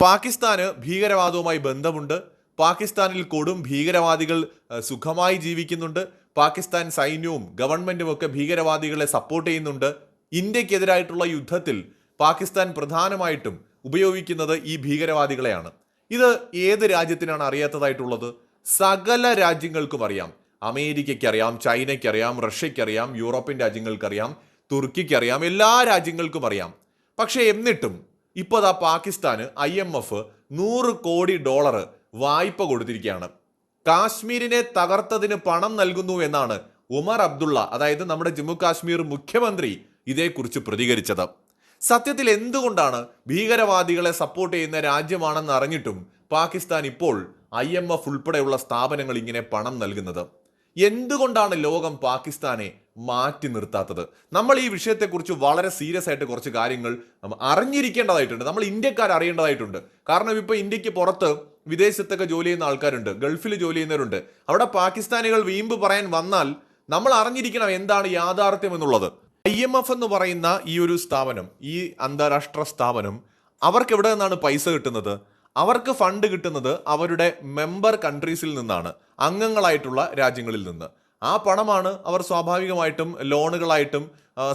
പാകിസ്ഥാന് ഭീകരവാദവുമായി ബന്ധമുണ്ട്. പാകിസ്ഥാനിൽ കൊടും ഭീകരവാദികൾ സുഖമായി ജീവിക്കുന്നുണ്ട്. പാകിസ്ഥാൻ സൈന്യവും ഗവൺമെന്റും ഒക്കെ ഭീകരവാദികളെ സപ്പോർട്ട് ചെയ്യുന്നുണ്ട്. ഇന്ത്യക്കെതിരായിട്ടുള്ള യുദ്ധത്തിൽ പാകിസ്ഥാൻ പ്രധാനമായിട്ടും ഉപയോഗിക്കുന്നത് ഈ ഭീകരവാദികളെയാണ്. ഇത് ഏത് രാജ്യത്തിനാണ് അറിയാത്തതായിട്ടുള്ളത്? സകല രാജ്യങ്ങൾക്കും അറിയാം. അമേരിക്കയ്ക്കറിയാം ചൈനയ്ക്കറിയാം റഷ്യയ്ക്കറിയാം യൂറോപ്യൻ രാജ്യങ്ങൾക്കറിയാം തുർക്കിക്കറിയാം എല്ലാ രാജ്യങ്ങൾക്കും അറിയാം. പക്ഷേ എന്നിട്ടും ഇപ്പോൾ അതാ പാകിസ്ഥാന് ഐ എം എഫ് നൂറ് കോടി ഡോളർ വായ്പ കൊടുത്തിരിക്കുകയാണ്. കാശ്മീരിനെ തകർത്തതിന് പണം നൽകുന്നു എന്നാണ് ഉമർ അബ്ദുള്ള അതായത് നമ്മുടെ ജമ്മു കാശ്മീർ മുഖ്യമന്ത്രി ഇതേക്കുറിച്ച് പ്രതികരിച്ചത്. സത്യത്തിൽ എന്തുകൊണ്ടാണ് ഭീകരവാദികളെ സപ്പോർട്ട് ചെയ്യുന്ന രാജ്യമാണെന്ന് അറിഞ്ഞിട്ടും പാകിസ്ഥാൻ ഇപ്പോൾ ഐ എം എഫ് ഉൾപ്പെടെയുള്ള സ്ഥാപനങ്ങൾ ഇങ്ങനെ പണം നൽകുന്നത്? എന്തുകൊണ്ടാണ് ലോകം പാകിസ്ഥാനെ മാറ്റി നിർത്താത്തത്. നമ്മൾ ഈ വിഷയത്തെക്കുറിച്ച് വളരെ സീരിയസ് ആയിട്ട് കുറച്ച് കാര്യങ്ങൾ അറിഞ്ഞിരിക്കേണ്ടതായിട്ടുണ്ട്. നമ്മൾ ഇന്ത്യക്കാർ അറിയേണ്ടതായിട്ടുണ്ട്. കാരണം ഇപ്പോൾ ഇന്ത്യയ്ക്ക് പുറത്ത് വിദേശത്തൊക്കെ ജോലി ചെയ്യുന്ന ആൾക്കാരുണ്ട്. ഗൾഫിൽ ജോലി ചെയ്യുന്നവരുണ്ട്. അവിടെ പാകിസ്ഥാനികൾ വീമ്പ് പറയാൻ വന്നാൽ നമ്മൾ അറിഞ്ഞിരിക്കണം എന്താണ് യാഥാർത്ഥ്യം എന്നുള്ളത്. ഐ എം എഫ് എന്ന് പറയുന്ന ഈ ഒരു സ്ഥാപനം ഈ അന്താരാഷ്ട്ര സ്ഥാപനം അവർക്ക് എവിടെ നിന്നാണ് പൈസ കിട്ടുന്നത്? അവർക്ക് ഫണ്ട് കിട്ടുന്നത് അവരുടെ മെമ്പർ കൺട്രീസിൽ നിന്നാണ്. അംഗങ്ങളായിട്ടുള്ള രാജ്യങ്ങളിൽ നിന്ന്. ആ പണമാണ് അവർ സ്വാഭാവികമായിട്ടും ലോണുകളായിട്ടും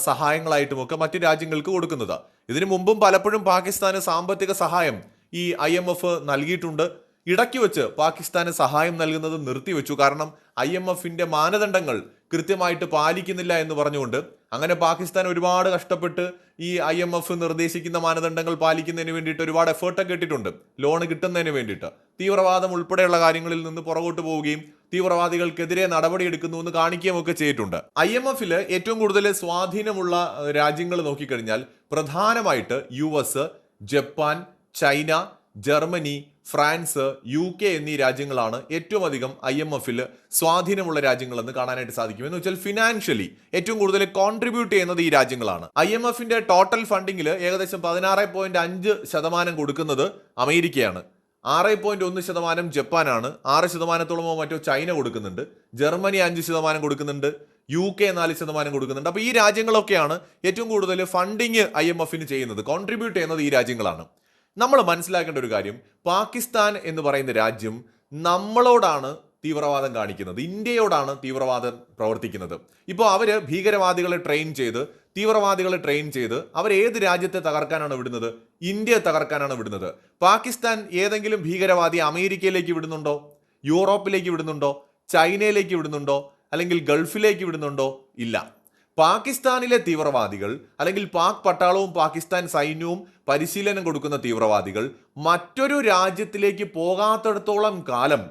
സഹായങ്ങളായിട്ടും ഒക്കെ മറ്റ് രാജ്യങ്ങൾക്ക് കൊടുക്കുന്നത്. ഇതിനു മുമ്പും പലപ്പോഴും പാകിസ്ഥാന് സാമ്പത്തിക സഹായം ഈ ഐ എം എഫ് നൽകിയിട്ടുണ്ട്. ഇടയ്ക്ക് വെച്ച് പാകിസ്ഥാന് സഹായം നൽകുന്നത് നിർത്തിവെച്ചു. കാരണം ഐ എം എഫിന്റെ മാനദണ്ഡങ്ങൾ കൃത്യമായിട്ട് പാലിക്കുന്നില്ല എന്ന് പറഞ്ഞുകൊണ്ട് അങ്ങനെ പാകിസ്ഥാൻ ഒരുപാട് കഷ്ടപ്പെട്ട് ഈ ഐ എം എഫ് നിർദ്ദേശിക്കുന്ന മാനദണ്ഡങ്ങൾ പാലിക്കുന്നതിന് വേണ്ടിയിട്ട് ഒരുപാട് എഫേർട്ടൊക്കെ ഇട്ടിട്ടുണ്ട്. ലോൺ കിട്ടുന്നതിന് വേണ്ടിയിട്ട്. തീവ്രവാദം ഉൾപ്പെടെയുള്ള കാര്യങ്ങളിൽ നിന്ന് പുറകോട്ട് പോവുകയും തീവ്രവാദികൾക്കെതിരെ നടപടിയെടുക്കുന്നു എന്ന് കാണിക്കുകയും ഒക്കെ ചെയ്തിട്ടുണ്ട്. ഐ എം എഫിൽ ഏറ്റവും കൂടുതൽ സ്വാധീനമുള്ള രാജ്യങ്ങൾ നോക്കിക്കഴിഞ്ഞാൽ പ്രധാനമായിട്ട് U S Japan China Germany France U K എന്നീ രാജ്യങ്ങളാണ് ഏറ്റവും അധികം ഐ എം എഫിൽ സ്വാധീനമുള്ള രാജ്യങ്ങളെന്ന് കാണാനായിട്ട് സാധിക്കും. എന്ന് വെച്ചാൽ ഫിനാൻഷ്യലി ഏറ്റവും കൂടുതൽ കോൺട്രിബ്യൂട്ട് ചെയ്യുന്നത് ഈ രാജ്യങ്ങളാണ്. ഐ എം എഫിന്റെ ടോട്ടൽ ഫണ്ടിങ്ങിൽ ഏകദേശം പതിനാറ് പോയിന്റ് അഞ്ച് ശതമാനം കൊടുക്കുന്നത് അമേരിക്കയാണ്. ആറ് പോയിന്റ് ഒന്ന് ശതമാനം ജപ്പാനാണ്. ആറ് ശതമാനത്തോളമോ മറ്റോ ചൈന കൊടുക്കുന്നുണ്ട്. ജർമ്മനി അഞ്ച് ശതമാനം കൊടുക്കുന്നുണ്ട്. യു കെ നാല് ശതമാനം കൊടുക്കുന്നുണ്ട്. അപ്പോൾ ഈ രാജ്യങ്ങളൊക്കെയാണ് ഏറ്റവും കൂടുതൽ ഫണ്ടിങ് ഐ എം എഫിന് ചെയ്യുന്നത് കോൺട്രിബ്യൂട്ട് ചെയ്യുന്നത് ഈ രാജ്യങ്ങളാണ്. നമ്മൾ മനസ്സിലാക്കേണ്ട ഒരു കാര്യം. പാകിസ്ഥാൻ എന്ന് പറയുന്ന രാജ്യം നമ്മളോടാണ് തീവ്രവാദം കാണിക്കുന്നത്. ഇന്ത്യയോടാണ് തീവ്രവാദം പ്രവർത്തിക്കുന്നത്. ഇപ്പോൾ അവർ ഭീകരവാദികളെ ട്രെയിൻ ചെയ്ത് തീവ്രവാദികളെ ട്രെയിൻ ചെയ്ത് അവർ ഏത് രാജ്യത്തെ തകർക്കാനാണ് വിടുന്നത്? ഇന്ത്യയെ തകർക്കാനാണ് വിടുന്നത്. പാകിസ്ഥാൻ ഏതെങ്കിലും ഭീകരവാദി അമേരിക്കയിലേക്ക് വിടുന്നുണ്ടോ? യൂറോപ്പിലേക്ക് വിടുന്നുണ്ടോ? ചൈനയിലേക്ക് വിടുന്നുണ്ടോ? അല്ലെങ്കിൽ ഗൾഫിലേക്ക് വിടുന്നുണ്ടോ? ഇല്ല. പാകിസ്ഥാനിലെ തീവ്രവാദികൾ അല്ലെങ്കിൽ പാക് പട്ടാളവും പാകിസ്ഥാൻ സൈന്യവും പരിശീലനം കൊടുക്കുന്ന തീവ്രവാദികൾ മറ്റൊരു രാജ്യത്തിലേക്ക് പോകാത്തിടത്തോളം കാലം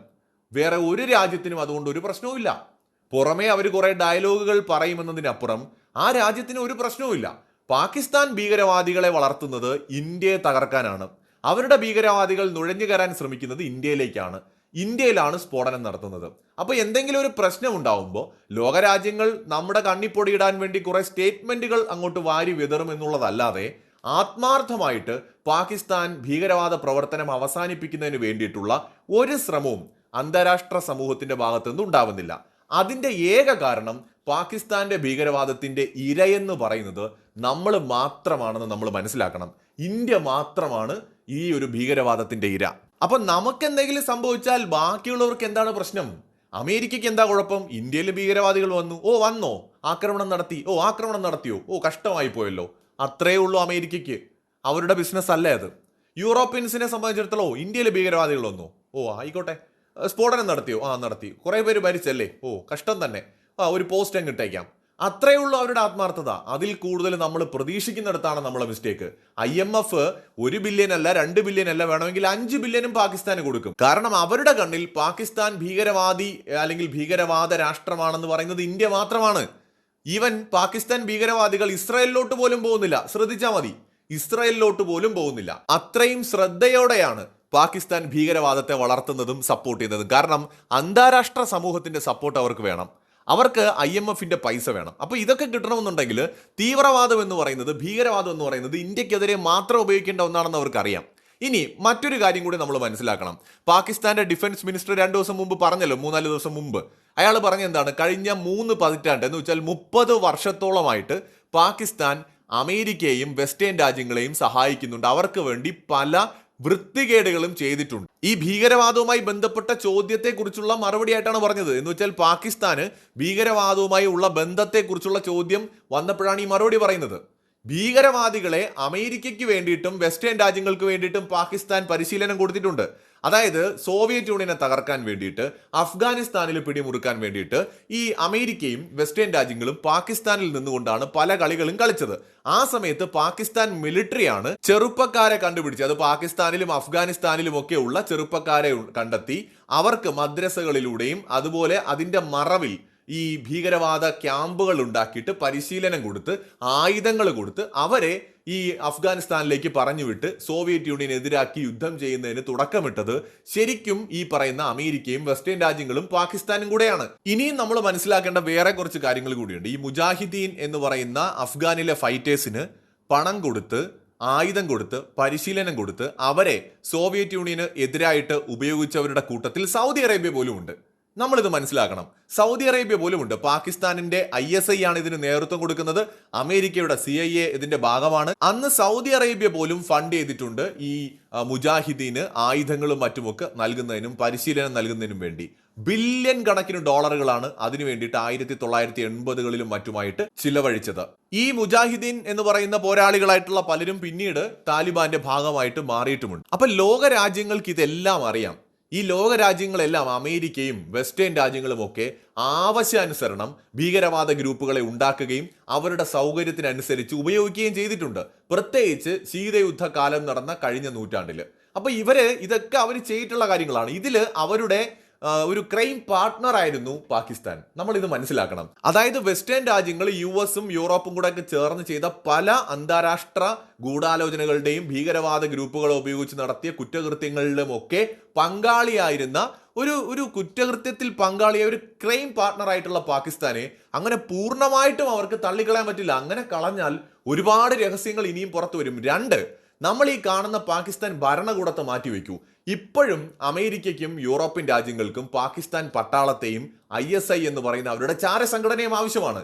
വേറെ ഒരു രാജ്യത്തിനും അതുകൊണ്ട് ഒരു പ്രശ്നവുമില്ല. പുറമേ അവർ കുറേ ഡയലോഗുകൾ പറയുമെന്നതിനപ്പുറം ആ രാജ്യത്തിന് ഒരു പ്രശ്നവുമില്ല. പാകിസ്ഥാൻ ഭീകരവാദികളെ വളർത്തുന്നത് ഇന്ത്യയെ തകർക്കാനാണ്. അവരുടെ ഭീകരവാദികൾ നുഴഞ്ഞു കയറാൻ ശ്രമിക്കുന്നത് ഇന്ത്യയിലേക്കാണ്. ഇന്ത്യയിലാണ് സ്ഫോടനം നടത്തുന്നത്. അപ്പോൾ എന്തെങ്കിലും ഒരു പ്രശ്നം ഉണ്ടാവുമ്പോൾ ലോകരാജ്യങ്ങൾ നമ്മുടെ കണ്ണിപ്പൊടിയിടാൻ വേണ്ടി കുറേ സ്റ്റേറ്റ്മെന്റുകൾ അങ്ങോട്ട് വാരി വിതറും എന്നുള്ളതല്ലാതെ ആത്മാർത്ഥമായിട്ട് പാകിസ്ഥാൻ ഭീകരവാദ പ്രവർത്തനം അവസാനിപ്പിക്കുന്നതിന് വേണ്ടിയിട്ടുള്ള ഒരു ശ്രമവും അന്താരാഷ്ട്ര സമൂഹത്തിന്റെ ഭാഗത്തുനിന്ന് ഉണ്ടാവുന്നില്ല. അതിന്റെ ഏക കാരണം പാകിസ്ഥാന്റെ ഭീകരവാദത്തിന്റെ ഇരയെന്ന് പറയുന്നത് നമ്മൾ മാത്രമാണെന്ന് നമ്മൾ മനസ്സിലാക്കണം. ഇന്ത്യ മാത്രമാണ് ഈ ഒരു ഭീകരവാദത്തിന്റെ ഇര. അപ്പൊ നമുക്ക് എന്തെങ്കിലും സംഭവിച്ചാൽ ബാക്കിയുള്ളവർക്ക് എന്താണ് പ്രശ്നം? അമേരിക്കയ്ക്ക് എന്താ കുഴപ്പം? ഇന്ത്യയിൽ ഭീകരവാദികൾ വന്നു. ഓ വന്നോ? ആക്രമണം നടത്തി. ഓ ആക്രമണം നടത്തിയോ? ഓ കഷ്ടമായി പോയല്ലോ. അത്രേ ഉള്ളൂ അമേരിക്കയ്ക്ക്. അവരുടെ ബിസിനസ് അല്ലേ അത്? യൂറോപ്യൻസിനെ സംബന്ധിച്ചിടത്തോളം ഇന്ത്യയിലെ ഭീകരവാദികൾ വന്നു. ഓ ആയിക്കോട്ടെ. സ്ഫോടനം നടത്തിയോ? ആ നടത്തി. കുറെ പേര് മരിച്ചല്ലേ? ഓ കഷ്ടം തന്നെ. ആ ഒരു പോസ്റ്റ് അങ്ങ് ഇട്ടേക്കാം. അത്രേ ഉള്ളൂ അവരുടെ ആത്മാർത്ഥത. അതിൽ കൂടുതൽ നമ്മൾ പ്രതീക്ഷിക്കുന്നിടത്താണ് നമ്മളെ മിസ്റ്റേക്ക് ഐ എം എഫ് ഒരു ബില്യൻ അല്ല രണ്ട് ബില്യൻ അല്ല വേണമെങ്കിൽ അഞ്ച് ബില്യനും പാകിസ്ഥാന് കൊടുക്കും. കാരണം അവരുടെ കണ്ണിൽ പാകിസ്ഥാൻ ഭീകരവാദി അല്ലെങ്കിൽ ഭീകരവാദ രാഷ്ട്രമാണെന്ന് പറയുന്നത് ഇന്ത്യ മാത്രമാണ്. ഈവൻ പാകിസ്ഥാൻ ഭീകരവാദികൾ ഇസ്രായേലിലോട്ട് പോലും പോകുന്നില്ല. ശ്രദ്ധിച്ചാൽ മതി. ഇസ്രായേലിലോട്ട് പോലും പോകുന്നില്ല. അത്രയും ശ്രദ്ധയോടെയാണ് പാകിസ്ഥാൻ ഭീകരവാദത്തെ വളർത്തുന്നതും സപ്പോർട്ട് ചെയ്യുന്നതും. കാരണം അന്താരാഷ്ട്ര സമൂഹത്തിന്റെ സപ്പോർട്ട് അവർക്ക് വേണം. അവർക്ക് ഐ എം എഫിന്റെ പൈസ വേണം. അപ്പോൾ ഇതൊക്കെ കിട്ടണമെന്നുണ്ടെങ്കിൽ തീവ്രവാദം എന്ന് പറയുന്നത് ഭീകരവാദം എന്ന് പറയുന്നത് ഇന്ത്യക്കെതിരെ മാത്രം ഉപയോഗിക്കേണ്ട ഒന്നാണെന്ന് അവർക്കറിയാം. ഇനി മറ്റൊരു കാര്യം കൂടി നമ്മൾ മനസ്സിലാക്കണം. പാകിസ്ഥാന്റെ ഡിഫൻസ് മിനിസ്റ്റർ രണ്ട് ദിവസം മുമ്പ് പറഞ്ഞല്ലോ മൂന്നാൽ ദിവസം മുമ്പ്. അയാൾ പറഞ്ഞ എന്താണ്? കഴിഞ്ഞ മൂന്ന് പതിറ്റാണ്ട് എന്ന് വെച്ചാൽ മുപ്പത് വർഷത്തോളമായിട്ട് പാകിസ്ഥാൻ അമേരിക്കയെയും വെസ്റ്റേൺ രാജ്യങ്ങളെയും സഹായിക്കുന്നുണ്ട്. അവർക്ക് വേണ്ടി പല വൃത്തികേടുകളും ചെയ്തിട്ടുണ്ട്. ഈ ഭീകരവാദവുമായി ബന്ധപ്പെട്ട ചോദ്യത്തെക്കുറിച്ചുള്ള മറുപടിയായിട്ടാണ് പറഞ്ഞത്. എന്ന് വെച്ചാൽ പാകിസ്ഥാന് ഭീകരവാദവുമായി ഉള്ള ബന്ധത്തെക്കുറിച്ചുള്ള ചോദ്യം വന്നപ്പോഴാണ് ഈ മറുപടി പറയുന്നത്. ഭീകരവാദികളെ അമേരിക്കയ്ക്ക് വേണ്ടിയിട്ടും വെസ്റ്റേൺ രാജ്യങ്ങൾക്ക് വേണ്ടിയിട്ടും പാകിസ്ഥാൻ പരിശീലനം കൊടുത്തിട്ടുണ്ട്. അതായത് സോവിയറ്റ് യൂണിയനെ തകർക്കാൻ വേണ്ടിയിട്ട് അഫ്ഗാനിസ്ഥാനിൽ പിടിമുറുക്കാൻ വേണ്ടിയിട്ട് ഈ അമേരിക്കയും വെസ്റ്റേൺ രാജ്യങ്ങളും പാകിസ്ഥാനിൽ നിന്നുകൊണ്ടാണ് പല കളികളും കളിച്ചത്. ആ സമയത്ത് പാകിസ്ഥാൻ മിലിറ്ററിയാണ് ചെറുപ്പക്കാരെ കണ്ടുപിടിച്ച് അത് പാകിസ്ഥാനിലും അഫ്ഗാനിസ്ഥാനിലും ഒക്കെ ഉള്ള ചെറുപ്പക്കാരെ കണ്ടെത്തി അവർക്ക് മദ്രസകളിലൂടെയും അതുപോലെ അതിന്റെ മറവിൽ ഈ ഭീകരവാദ ക്യാമ്പുകൾ ഉണ്ടാക്കിയിട്ട് പരിശീലനം കൊടുത്ത് ആയുധങ്ങൾ കൊടുത്ത് അവരെ ഈ അഫ്ഗാനിസ്ഥാനിലേക്ക് പറഞ്ഞുവിട്ട് സോവിയറ്റ് യൂണിയനെതിരാക്കി യുദ്ധം ചെയ്യുന്നതിന് തുടക്കമിട്ടത് ശരിക്കും ഈ പറയുന്ന അമേരിക്കയും വെസ്റ്റേൺ രാജ്യങ്ങളും പാകിസ്ഥാനും കൂടെയാണ്. ഇനിയും നമ്മൾ മനസ്സിലാക്കേണ്ട വേറെ കുറച്ച് കാര്യങ്ങൾ കൂടിയുണ്ട്. ഈ മുജാഹിദ്ദീൻ എന്ന് പറയുന്ന അഫ്ഗാനിലെ ഫൈറ്റേഴ്സിന് പണം കൊടുത്ത് ആയുധം കൊടുത്ത് പരിശീലനം കൊടുത്ത് അവരെ സോവിയറ്റ് യൂണിയന് എതിരായിട്ട് ഉപയോഗിച്ചവരുടെ കൂട്ടത്തിൽ സൗദി അറേബ്യ പോലും ഉണ്ട്. നമ്മളിത് മനസ്സിലാക്കണം. സൗദി അറേബ്യ പോലുമുണ്ട് പാകിസ്ഥാനിന്റെ ഐ എസ് ഐ ആണ് ഇതിന് നേതൃത്വം കൊടുക്കുന്നത്. അമേരിക്കയുടെ സി ഐ എ ഇതിന്റെ ഭാഗമാണ്. അന്ന് സൗദി അറേബ്യ പോലും ഫണ്ട് ചെയ്തിട്ടുണ്ട് ഈ മുജാഹിദീന് ആയുധങ്ങളും മറ്റുമൊക്കെ നൽകുന്നതിനും പരിശീലനം നൽകുന്നതിനും വേണ്ടി. ബില്യൺ കണക്കിന് ഡോളറുകളാണ് അതിനു വേണ്ടിയിട്ട് ആയിരത്തി തൊള്ളായിരത്തി എൺപതുകളിലും മറ്റുമായിട്ട് ചിലവഴിച്ചത്. ഈ മുജാഹിദീൻ എന്ന് പറയുന്ന പോരാളികളായിട്ടുള്ള പലരും പിന്നീട് താലിബാന്റെ ഭാഗമായിട്ട് മാറിയിട്ടുമുണ്ട്. അപ്പൊ ലോക രാജ്യങ്ങൾക്ക് ഇതെല്ലാം അറിയാം. ഈ ലോകരാജ്യങ്ങളെല്ലാം അമേരിക്കയും വെസ്റ്റേൺ രാജ്യങ്ങളും ഒക്കെ ആവശ്യാനുസരണം ഭീകരവാദ ഗ്രൂപ്പുകളെ ഉണ്ടാക്കുകയും അവരുടെ സൗകര്യത്തിനനുസരിച്ച് ഉപയോഗിക്കുകയും ചെയ്തിട്ടുണ്ട്. പ്രത്യേകിച്ച് ശീതയുദ്ധ കാലം നടന്ന കഴിഞ്ഞ നൂറ്റാണ്ടിൽ അപ്പൊ ഇവർ ഇതൊക്കെ അവർ ചെയ്തിട്ടുള്ള കാര്യങ്ങളാണ്. ഇതിൽ അവരുടെ ഒരു ക്രൈം പാർട്ട്ണർ ആയിരുന്നു പാകിസ്ഥാൻ. നമ്മൾ ഇത് മനസ്സിലാക്കണം. അതായത് വെസ്റ്റേൺ രാജ്യങ്ങൾ യു എസും യൂറോപ്പും കൂടെ ഒക്കെ ചേർന്ന് ചെയ്ത പല അന്താരാഷ്ട്ര ഗൂഢാലോചനകളുടെയും ഭീകരവാദ ഗ്രൂപ്പുകളെ ഉപയോഗിച്ച് നടത്തിയ കുറ്റകൃത്യങ്ങളിലും ഒക്കെ പങ്കാളിയായിരുന്ന ഒരു ഒരു കുറ്റകൃത്യത്തിൽ പങ്കാളിയായ ഒരു ക്രൈം പാർട്ട്ണർ ആയിട്ടുള്ള പാകിസ്ഥാനെ അങ്ങനെ പൂർണമായിട്ടും അവർക്ക് തള്ളിക്കളയാൻ പറ്റില്ല. അങ്ങനെ കളഞ്ഞാൽ ഒരുപാട് രഹസ്യങ്ങൾ ഇനിയും പുറത്തു വരും. രണ്ട് നമ്മൾ ഈ കാണുന്ന പാകിസ്ഥാൻ ഭരണകൂടത്തെ മാറ്റിവെക്കൂ. ഇപ്പോഴും അമേരിക്കയ്ക്കും യൂറോപ്യൻ രാജ്യങ്ങൾക്കും പാകിസ്ഥാൻ പട്ടാളത്തെയും ഐ എസ് ഐ എന്ന് പറയുന്ന അവരുടെ ചാരസംഘടനയും ആവശ്യമാണ്.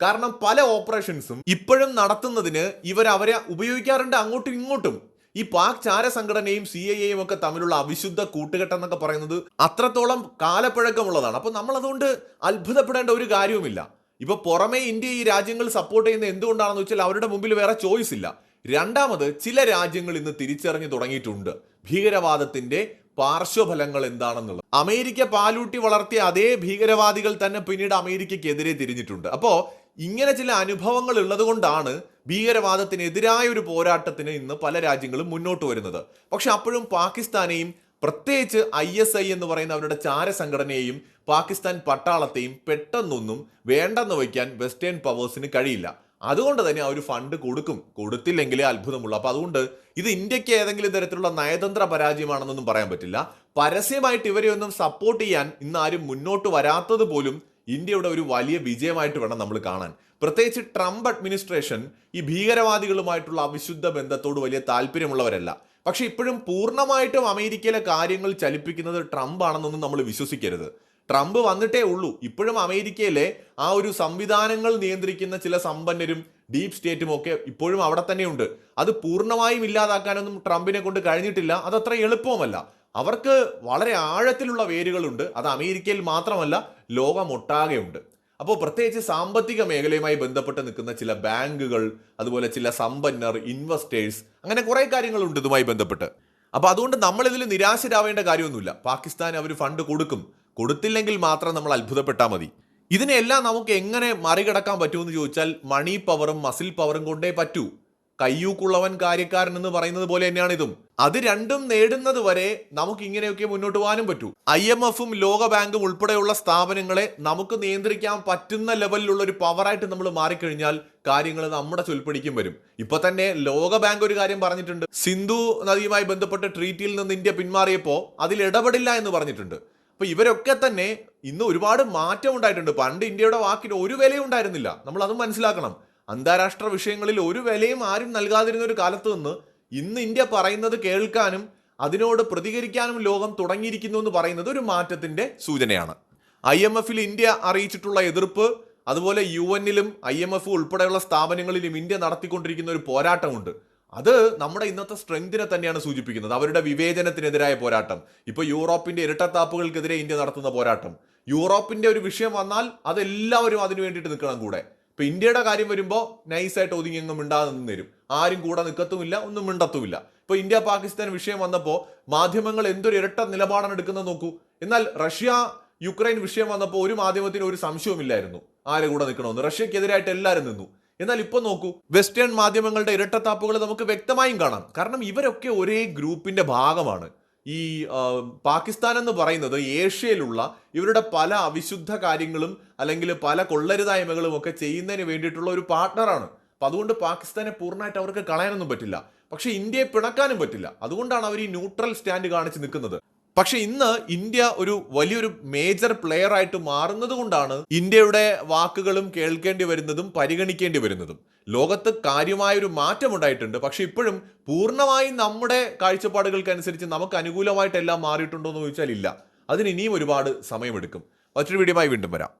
കാരണം പല ഓപ്പറേഷൻസും ഇപ്പോഴും നടത്തുന്നതിന് ഇവർ അവരെ ഉപയോഗിക്കാറുണ്ട് അങ്ങോട്ടും ഇങ്ങോട്ടും. ഈ പാക് ചാര സംഘടനയും സി ഐ എയും ഒക്കെ തമ്മിലുള്ള അവിശുദ്ധ കൂട്ടുകെട്ട് എന്നൊക്കെ പറയുന്നത് അത്രത്തോളം കാലപ്പഴക്കമുള്ളതാണ്. അപ്പൊ നമ്മൾ അതുകൊണ്ട് അത്ഭുതപ്പെടേണ്ട ഒരു കാര്യവുമില്ല. ഇപ്പൊ പുറമെ ഇന്ത്യ ഈ രാജ്യങ്ങൾ സപ്പോർട്ട് ചെയ്യുന്നത് എന്തുകൊണ്ടാണെന്ന് വെച്ചാൽ അവരുടെ മുമ്പിൽ വേറെ ചോയ്സ് ഇല്ല. രണ്ടാമത് ചില രാജ്യങ്ങൾ ഇന്ന് തിരിച്ചറിഞ്ഞു തുടങ്ങിയിട്ടുണ്ട്. ഭീകരവാദത്തിന്റെ പാർശ്വഫലങ്ങൾ എന്താണെന്നുള്ളത്. അമേരിക്ക പാലൂട്ടി വളർത്തിയ അതേ ഭീകരവാദികൾ തന്നെ പിന്നീട് അമേരിക്കയ്ക്കെതിരെ തിരിഞ്ഞിട്ടുണ്ട്. അപ്പോ ഇങ്ങനെ ചില അനുഭവങ്ങൾ ഉള്ളതുകൊണ്ടാണ് ഭീകരവാദത്തിനെതിരായ ഒരു പോരാട്ടത്തിന് ഇന്ന് പല രാജ്യങ്ങളും മുന്നോട്ട് വരുന്നത്. പക്ഷെ അപ്പോഴും പാകിസ്ഥാനെയും പ്രത്യേകിച്ച് ഐ എസ് ഐ എന്ന് പറയുന്ന അവരുടെ ചാര സംഘടനയെയും പാകിസ്ഥാൻ പട്ടാളത്തെയും പെട്ടെന്നൊന്നും വേണ്ടെന്ന് വയ്ക്കാൻ വെസ്റ്റേൺ പവേഴ്സിന് കഴിയില്ല. അതുകൊണ്ട് തന്നെ ആ ഒരു ഫണ്ട് കൊടുക്കും. കൊടുത്തില്ലെങ്കിലേ അത്ഭുതമുള്ളൂ. അപ്പോൾ അതുകൊണ്ട് ഇത് ഇന്ത്യയ്ക്ക് ഏതെങ്കിലും തരത്തിലുള്ള നയതന്ത്ര പരാജയമാണെന്നൊന്നും പറയാൻ പറ്റില്ല. പരസ്യമായിട്ട് ഇവരെ ഒന്നും സപ്പോർട്ട് ചെയ്യാൻ ഇന്ന് ആരും മുന്നോട്ട് വരാത്തത് പോലും ഇന്ത്യയുടെ ഒരു വലിയ വിജയമായിട്ട് വേണം നമ്മൾ കാണാൻ. പ്രത്യേകിച്ച് ട്രംപ് അഡ്മിനിസ്ട്രേഷൻ ഈ ഭീകരവാദികളുമായിട്ടുള്ള അവിശുദ്ധ ബന്ധത്തോട് വലിയ താല്പര്യമുള്ളവരല്ല. പക്ഷെ ഇപ്പോഴും പൂർണമായിട്ടും അമേരിക്കയിലെ കാര്യങ്ങൾ ചലിപ്പിക്കുന്നത് ട്രംപ് ആണെന്നൊന്നും നമ്മൾ വിശ്വസിക്കരുത്. ട്രംപ് വന്നിട്ടേ ഉള്ളൂ. ഇപ്പോഴും അമേരിക്കയിലെ ആ ഒരു സംവിധാനങ്ങൾ നിയന്ത്രിക്കുന്ന ചില സമ്പന്നരും ഡീപ് സ്റ്റേറ്റും ഒക്കെ ഇപ്പോഴും അവിടെ തന്നെയുണ്ട്. അത് പൂർണമായും ഇല്ലാതാക്കാനൊന്നും ട്രംപിനെ കൊണ്ട് കഴിഞ്ഞിട്ടില്ല. അതത്ര എളുപ്പവുമല്ല. അവർക്ക് വളരെ ആഴത്തിലുള്ള വേരുകളുണ്ട്. അത് അമേരിക്കയിൽ മാത്രമല്ല ലോകമൊട്ടാകെയുണ്ട്. അപ്പോൾ പ്രത്യേകിച്ച് സാമ്പത്തിക മേഖലയുമായി ബന്ധപ്പെട്ട് നിൽക്കുന്ന ചില ബാങ്കുകൾ അതുപോലെ ചില സമ്പന്നർ ഇൻവെസ്റ്റേഴ്സ് അങ്ങനെ കുറേ കാര്യങ്ങളുണ്ട് ഇതുമായി ബന്ധപ്പെട്ട്. അപ്പോൾ അതുകൊണ്ട് നമ്മളിതിൽ നിരാശരാവേണ്ട കാര്യമൊന്നുമില്ല. പാകിസ്ഥാൻ അവർ ഫണ്ട് കൊടുക്കും. കൊടുത്തില്ലെങ്കിൽ മാത്രം നമ്മൾ അത്ഭുതപ്പെട്ടാൽ മതി. ഇതിനെല്ലാം നമുക്ക് എങ്ങനെ മറികടക്കാൻ പറ്റുമെന്ന് ചോദിച്ചാൽ മണി പവറും മസിൽ പവറും കൊണ്ടേ പറ്റൂ. കയ്യൂക്കുള്ളവൻ കാര്യക്കാരൻ എന്ന് പറയുന്നത് പോലെ തന്നെയാണ് ഇതും അത് രണ്ടും നേടുന്നത് വരെ നമുക്ക് ഇങ്ങനെയൊക്കെ മുന്നോട്ട് പോകാനും പറ്റൂ. ഐ എം എഫും ലോക ബാങ്കും ഉൾപ്പെടെയുള്ള സ്ഥാപനങ്ങളെ നമുക്ക് നിയന്ത്രിക്കാൻ പറ്റുന്ന ലെവലിലുള്ള ഒരു പവറായിട്ട് നമ്മൾ മാറിക്കഴിഞ്ഞാൽ കാര്യങ്ങൾ നമ്മുടെ ചൊൽപ്പടിക്കും വരും. ഇപ്പൊ തന്നെ ലോക ബാങ്ക് ഒരു കാര്യം പറഞ്ഞിട്ടുണ്ട്. സിന്ധു നദിയുമായി ബന്ധപ്പെട്ട ട്രീറ്റിയിൽ നിന്ന് ഇന്ത്യ പിന്മാറിയപ്പോ അതിൽ ഇടപെടില്ല എന്ന് പറഞ്ഞിട്ടുണ്ട്. അപ്പൊ ഇവരൊക്കെ തന്നെ ഇന്ന് ഒരുപാട് മാറ്റം ഉണ്ടായിട്ടുണ്ട്. പണ്ട് ഇന്ത്യയുടെ വാക്കിന് ഒരു വിലയും ഉണ്ടായിരുന്നില്ല. നമ്മൾ അതും മനസ്സിലാക്കണം. അന്താരാഷ്ട്ര വിഷയങ്ങളിൽ ഒരു വിലയും ആരും നൽകാതിരുന്ന ഒരു കാലത്ത് നിന്ന് ഇന്ന് ഇന്ത്യ പറയുന്നത് കേൾക്കാനും അതിനോട് പ്രതികരിക്കാനും ലോകം തുടങ്ങിയിരിക്കുന്നു എന്ന് പറയുന്നത് ഒരു മാറ്റത്തിന്റെ സൂചനയാണ്. ഐ എം എഫിൽ ഇന്ത്യ അറിയിച്ചിട്ടുള്ള എതിർപ്പ് അതുപോലെ യു എന്നിലും ഐ എം എഫ് ഉൾപ്പെടെയുള്ള സ്ഥാപനങ്ങളിലും ഇന്ത്യ നടത്തിക്കൊണ്ടിരിക്കുന്ന ഒരു പോരാട്ടമുണ്ട്. അത് നമ്മുടെ ഇന്നത്തെ സ്ട്രെങ്തിനെ തന്നെയാണ് സൂചിപ്പിക്കുന്നത്. അവരുടെ വിവേചനത്തിനെതിരായ പോരാട്ടം. ഇപ്പോൾ യൂറോപ്പിന്റെ ഇരട്ടത്താപ്പുകൾക്കെതിരെ ഇന്ത്യ നടത്തുന്ന പോരാട്ടം. യൂറോപ്പിന്റെ ഒരു വിഷയം വന്നാൽ അതെല്ലാവരും അതിനു വേണ്ടിയിട്ട് നിൽക്കണം കൂടെ. ഇപ്പൊ ഇന്ത്യയുടെ കാര്യം വരുമ്പോൾ നൈസായിട്ട് ഒതുങ്ങി എങ്ങും മിണ്ടാതെ തരും. ആരും കൂടെ നിൽക്കത്തുമില്ല ഒന്നും മിണ്ടത്തുമില്ല. ഇപ്പൊ ഇന്ത്യ പാകിസ്ഥാൻ വിഷയം വന്നപ്പോൾ മാധ്യമങ്ങൾ എന്തൊരു ഇരട്ട നിലപാടാണ് എടുക്കുന്നത് നോക്കൂ. എന്നാൽ റഷ്യ യുക്രൈൻ വിഷയം വന്നപ്പോൾ ഒരു മാധ്യമത്തിന് ഒരു സംശയവുമില്ലായിരുന്നു. ആരെ കൂടെ നിൽക്കണമെന്ന് റഷ്യക്കെതിരായിട്ട് എല്ലാവരും നിന്നു. എന്നാൽ ഇപ്പോൾ നോക്കൂ വെസ്റ്റേൺ മാധ്യമങ്ങളുടെ ഇരട്ടത്താപ്പുകൾ നമുക്ക് വ്യക്തമായും കാണാം. കാരണം ഇവരൊക്കെ ഒരേ ഗ്രൂപ്പിന്റെ ഭാഗമാണ്. ഈ പാകിസ്ഥാൻ എന്ന് പറയുന്നത് ഏഷ്യയിലുള്ള ഇവരുടെ പല അവിശുദ്ധ കാര്യങ്ങളും അല്ലെങ്കിൽ പല കൊള്ളരുതായ്മകളും ഒക്കെ ചെയ്യുന്നതിന് വേണ്ടിയിട്ടുള്ള ഒരു പാർട്ണറാണ്. അപ്പം അതുകൊണ്ട് പാകിസ്ഥാനെ പൂർണമായിട്ട് അവർക്ക് കളയാനൊന്നും പറ്റില്ല. പക്ഷേ ഇന്ത്യയെ പിണക്കാനും പറ്റില്ല. അതുകൊണ്ടാണ് അവർ ഈ ന്യൂട്രൽ സ്റ്റാൻഡ് കാണിച്ച് നിൽക്കുന്നത്. പക്ഷെ ഇന്ന് ഇന്ത്യ ഒരു വലിയൊരു മേജർ പ്ലെയർ ആയിട്ട് മാറുന്നത് കൊണ്ടാണ് ഇന്ത്യയുടെ വാക്കുകളും കേൾക്കേണ്ടി വരുന്നതും പരിഗണിക്കേണ്ടി വരുന്നതും. ലോകത്ത് കാര്യമായൊരു മാറ്റം ഉണ്ടായിട്ടുണ്ട് പക്ഷെ ഇപ്പോഴും പൂർണമായും നമ്മുടെ കാഴ്ചപ്പാടുകൾക്കനുസരിച്ച് നമുക്ക് അനുകൂലമായിട്ടെല്ലാം മാറിയിട്ടുണ്ടോ എന്ന് ചോദിച്ചാൽ ഇല്ല. അതിന് ഇനിയും ഒരുപാട് സമയമെടുക്കും. മറ്റൊരു വീഡിയോയുമായി വീണ്ടും വരാം.